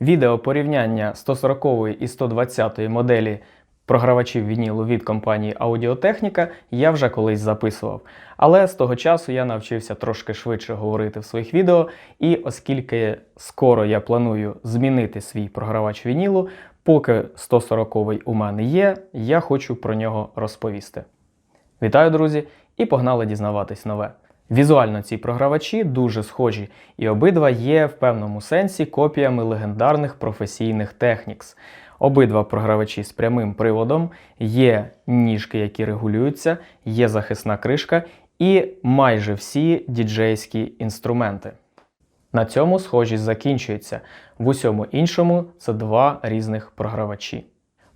Відео порівняння 140 і 120 моделі програвачів вінілу від компанії Audio-Technica я вже колись записував. Але з того часу я навчився трошки швидше говорити в своїх відео, і оскільки скоро я планую змінити свій програвач вінілу, поки 140 у мене є, я хочу про нього розповісти. Вітаю, друзі, і погнали дізнаватись нове. Візуально ці програвачі дуже схожі, і обидва є в певному сенсі копіями легендарних професійних Technics. Обидва програвачі з прямим приводом, є ніжки, які регулюються, є захисна кришка і майже всі діджейські інструменти. На цьому схожість закінчується. В усьому іншому це два різних програвачі.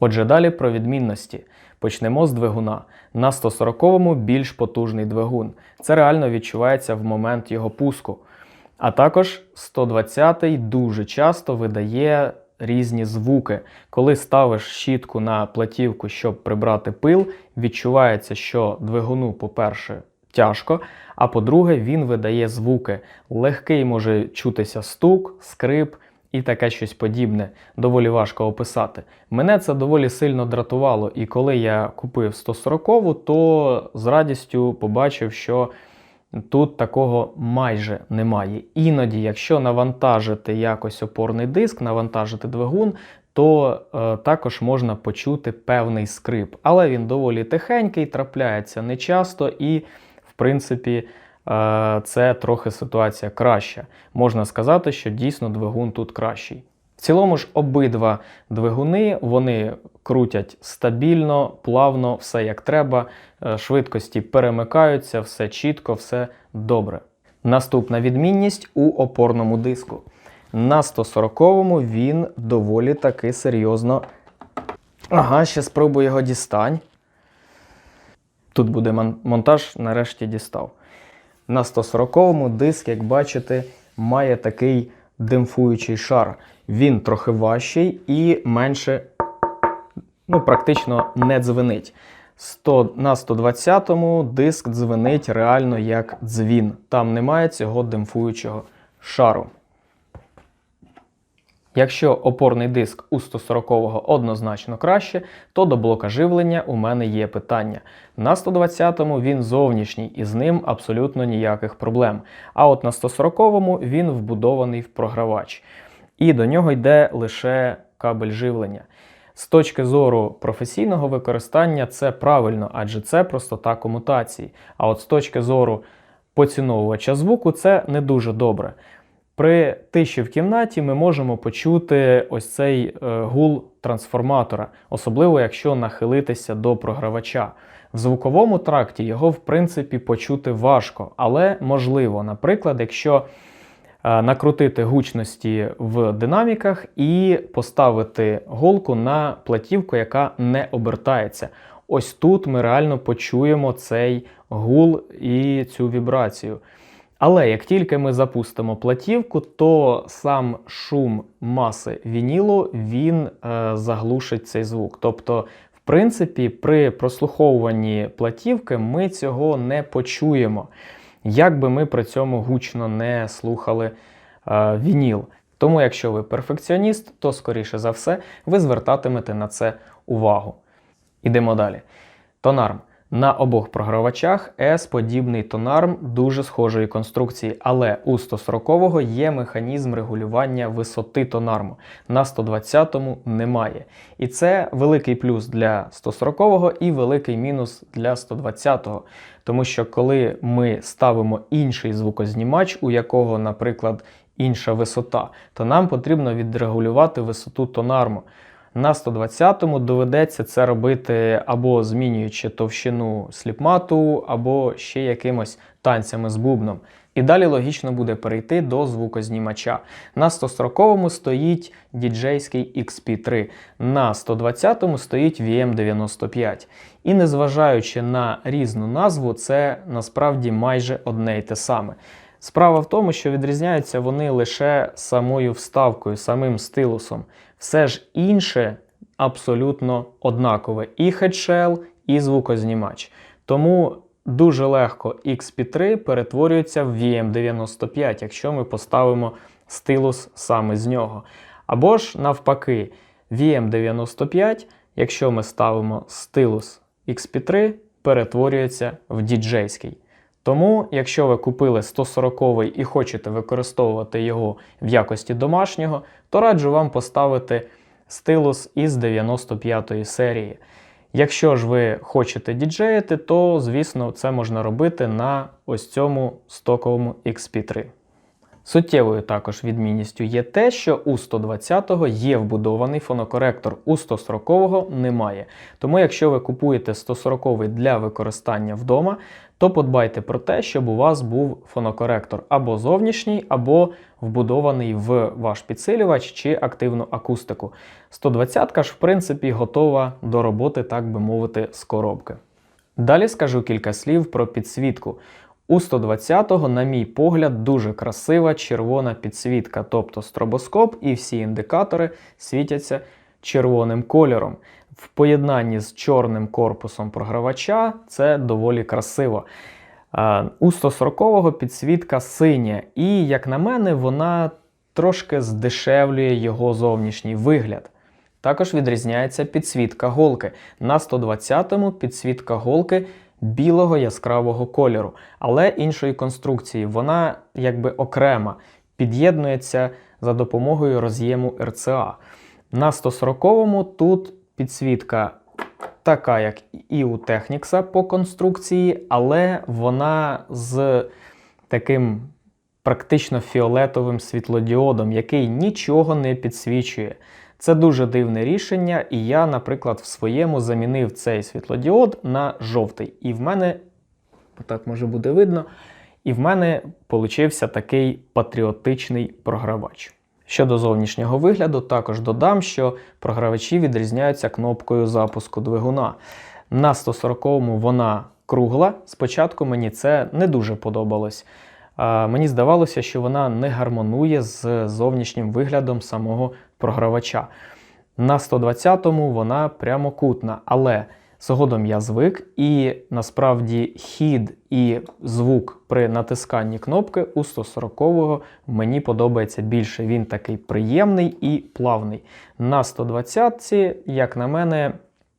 Отже, далі про відмінності. Почнемо з двигуна. На 140-му більш потужний двигун. Це реально відчувається в момент його пуску. А також 120-й дуже часто видає різні звуки. Коли ставиш щітку на платівку, щоб прибрати пил, відчувається, що двигуну, по-перше, тяжко, а по-друге, він видає звуки. Легкий може чутися стук, скрип і таке щось подібне. Доволі важко описати. Мене це доволі сильно дратувало, і коли я купив 140-ту, то з радістю побачив, що тут такого майже немає. Іноді, якщо навантажити якось опорний диск, навантажити двигун, то е, також можна почути певний скрип. Але він доволі тихенький, трапляється нечасто і, в принципі, це трохи ситуація краща. Можна сказати, що дійсно двигун тут кращий. В цілому ж обидва двигуни вони крутять стабільно, плавно, все як треба, е, швидкості перемикаються, все чітко, все добре. Наступна відмінність у опорному диску. На 140-му він доволі таки серйозно. Ага, ще спробую його дістань. Тут буде монтаж, нарешті дістав. На 140-му диск, як бачите, має такий демпфуючий шар. Він трохи важчий і менше, ну, практично не дзвенить. 100, на 120-му диск дзвенить реально як дзвін. Там немає цього демпфуючого шару. Якщо опорний диск у 140-го однозначно краще, то до блока живлення у мене є питання. На 120-му він зовнішній і з ним абсолютно ніяких проблем. А от на 140-му він вбудований в програвач. І до нього йде лише кабель живлення. З точки зору професійного використання це правильно, адже це простота комутації. А от з точки зору поціновувача звуку це не дуже добре. При тиші в кімнаті ми можемо почути ось цей е, гул трансформатора, особливо якщо нахилитися до програвача. В звуковому тракті його, в принципі, почути важко, але можливо, наприклад, якщо е, накрутити гучності в динаміках і поставити голку на платівку, яка не обертається. Ось тут ми реально почуємо цей гул і цю вібрацію. Але як тільки ми запустимо платівку, то сам шум маси вінілу він е, заглушить цей звук. Тобто, в принципі, при прослуховуванні платівки ми цього не почуємо, як би ми при цьому гучно не слухали е, вініл. Тому, якщо ви перфекціоніст, то скоріше за все ви звертатимете на це увагу. Ідемо далі. Тонарм. На обох програвачах S-подібний тонарм дуже схожої конструкції, але у 140-го є механізм регулювання висоти тонарму. На 120-му немає. І це великий плюс для 140-го і великий мінус для 120-го. Тому що коли ми ставимо інший звукознімач, у якого, наприклад, інша висота, то нам потрібно відрегулювати висоту тонарму. На 120-му доведеться це робити або змінюючи товщину сліпмату, або ще якимось танцями з бубном. І далі логічно буде перейти до звукознімача. На 140-му стоїть діджейський XP3, на 120-му стоїть VM95. І незважаючи на різну назву, це насправді майже одне й те саме. Справа в тому, що відрізняються вони лише самою вставкою, самим стилусом. Все ж інше абсолютно однакове. І хедшел, і звукознімач. Тому дуже легко XP3 перетворюється в VM95, якщо ми поставимо стилус саме з нього. Або ж навпаки, VM95, якщо ми ставимо стилус XP3, перетворюється в діджейський. Тому, якщо ви купили 140 і хочете використовувати його в якості домашнього, то раджу вам поставити стилус із 95-ї серії. Якщо ж ви хочете діджеїти, то, звісно, це можна робити на ось цьому стоковому XP3. Суттєвою також відмінністю є те, що у 120-го є вбудований фонокоректор, у 140-го немає. Тому, якщо ви купуєте 140-й для використання вдома, то подбайте про те, щоб у вас був фонокоректор або зовнішній, або вбудований в ваш підсилювач чи активну акустику. 120-ка ж, в принципі, готова до роботи, так би мовити, з коробки. Далі скажу кілька слів про підсвітку. У 120-го, на мій погляд, дуже красива червона підсвітка, тобто стробоскоп і всі індикатори світяться червоним кольором. В поєднанні з чорним корпусом програвача це доволі красиво. У 140-го підсвітка синя, і, як на мене, вона трошки здешевлює його зовнішній вигляд. Також відрізняється підсвітка голки. На 120-му підсвітка голки білого яскравого кольору, але іншої конструкції. Вона якби окрема, під'єднується за допомогою роз'єму RCA. На 140-му тут підсвітка така, як і у Technics по конструкції, але вона з таким практично фіолетовим світлодіодом, який нічого не підсвічує. Це дуже дивне рішення, і я, наприклад, в своєму замінив цей світлодіод на жовтий. І в мене, так може буде видно, і в мене получився такий патріотичний програвач. Щодо зовнішнього вигляду, також додам, що програвачі відрізняються кнопкою запуску двигуна. На 140-му вона кругла. Спочатку мені це не дуже подобалось. Мені здавалося, що вона не гармонує з зовнішнім виглядом самого програвача. На 120-му вона прямокутна, але згодом я звик, і насправді хід і звук при натисканні кнопки у 140-го мені подобається більше. Він такий приємний і плавний. На 120-ці, як на мене,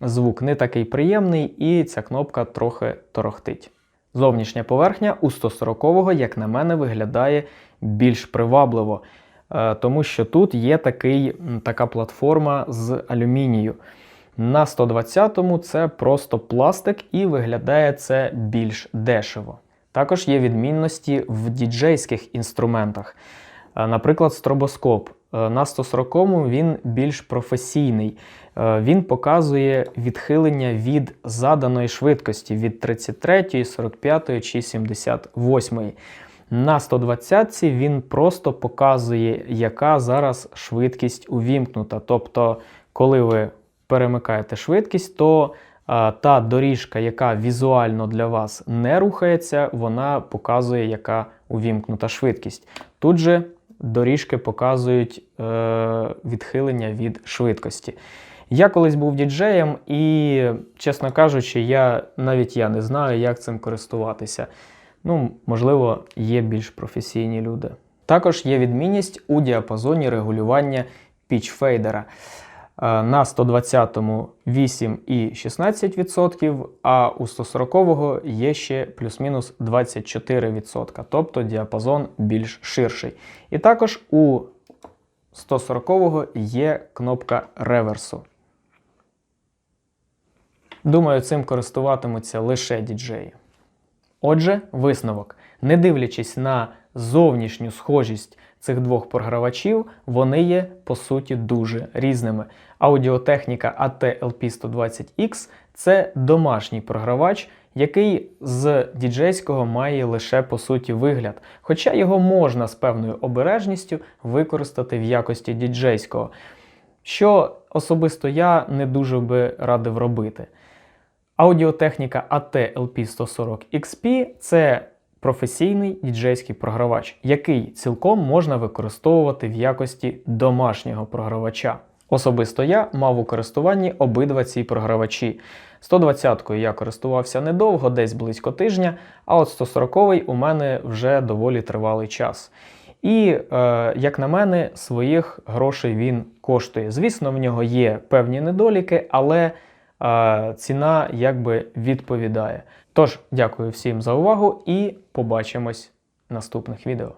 звук не такий приємний, і ця кнопка трохи торохтить. Зовнішня поверхня у 140-го, як на мене, виглядає більш привабливо, е, тому що тут є такий, така платформа з алюмінію. На 120-му це просто пластик і виглядає це більш дешево. Також є відмінності в діджейських інструментах. Е, наприклад, стробоскоп. Е, на 140-му він більш професійний. Е, він показує відхилення від заданої швидкості від 33, 45 чи 78. На 120 він просто показує, яка зараз швидкість увімкнута. Тобто, коли ви перемикаєте швидкість, то та доріжка, яка візуально для вас не рухається, вона показує, яка увімкнута швидкість. Тут же доріжки показують е, відхилення від швидкості. Я колись був діджеєм, і, чесно кажучи, я навіть я не знаю, як цим користуватися. Ну, можливо, є більш професійні люди. Також є відмінність у діапазоні регулювання пічфейдера. На 120-му 8,16%, а у 140-го є ще плюс-мінус 24%, тобто діапазон більш ширший. І також у 140-го є кнопка реверсу. Думаю, цим користуватимуться лише діджеї. Отже, висновок. Не дивлячись на зовнішню схожість цих двох програвачів, вони є по суті дуже різними. Аудіотехніка AT-LP120X це домашній програвач, який з діджейського має лише по суті вигляд, хоча його можна з певною обережністю використати в якості діджейського, що особисто я не дуже би радив робити. Аудіотехніка AT-LP140XP це професійний діджейський програвач, який цілком можна використовувати в якості домашнього програвача. Особисто я мав у користуванні обидва ці програвачі. 120-кою я користувався недовго, десь близько тижня, а от 140-й у мене вже доволі тривалий час. І, е, як на мене, своїх грошей він коштує. Звісно, в нього є певні недоліки, але ціна якби відповідає. Тож, дякую всім за увагу і побачимось в наступних відео.